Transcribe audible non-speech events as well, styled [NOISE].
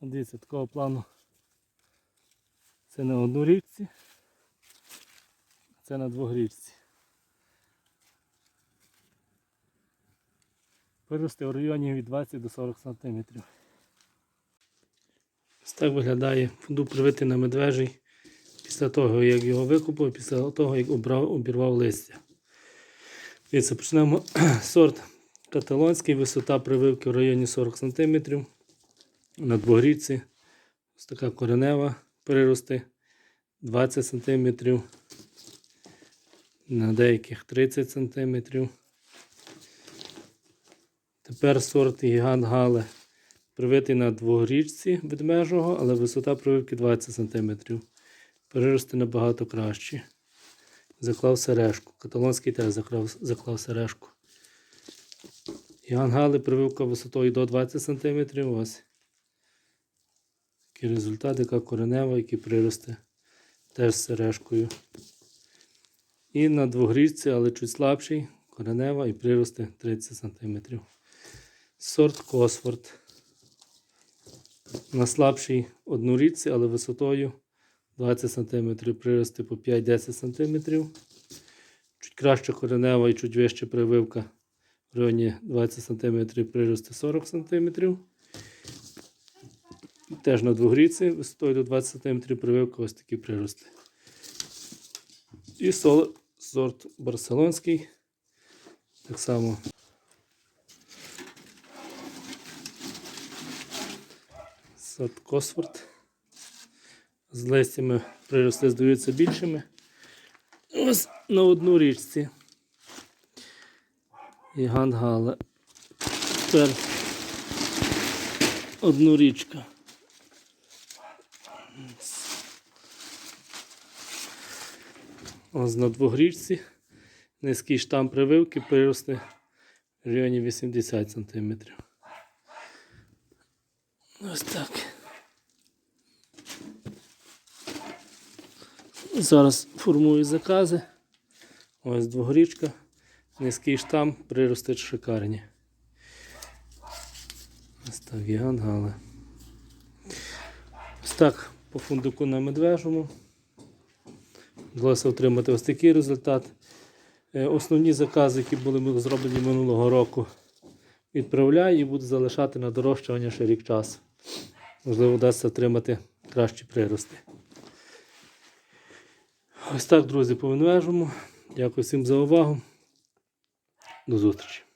Дивіться, такого плану. Це на однорічці, це на двогрічці. Виросте в районі від 20 до 40 см. Ось так виглядає дуб привитий на медвежий після того, як його викупив, після того, як обрав, обірвав листя. Дивіться, почнемо [CLEARS THROAT] сорт каталонський, висота прививки в районі 40 см. На двогрічці. Ось така коренева перерости 20 см. На деяких 30 см. Тепер сорт гігант Гале. Привитий на двогрічці ведмежого, але висота прививки 20 см. Перерости набагато краще. Заклав сережку. Каталонський теж заклав, заклав сережку. Гігант Гали прививка висотою до 20 см. Ось. Такий результат, яка коренева, які прирости теж сережкою. І на двогрічці, але чуть слабший, коренева і прирости 30 см. Сорт Косфорд. На слабшій однорічці, але висотою 20 см, прирости по 5-10 см. Чуть краще коренева і чуть вища прививка в районі 20 см, прирости 40 см. Теж на двогріці висотою до 20 см прививка ось такі прирости. І сол- сорт барселонський. Так само. Сорт Косфорд. З листями прирости здаються більшими. Ось на одну річці. Гігант Гале. Тепер одну річка. Ось на двогрічці. Низький штам прививки прирости в районі 80 см. Ось так. Зараз формую закази. Ось двогрічка. Низький штам, прирости шикарні. Ось так, гігант Гале. Ось так по фундуку на медвежому. Вдалося отримати ось такий результат. Е, Основні закази, які були зроблені минулого року, відправляю і буду залишати на дорощування ще рік часу. Можливо, вдасться отримати кращі прирости. Ось так, друзі, по медвежому. Дякую всім за увагу. До зустрічі.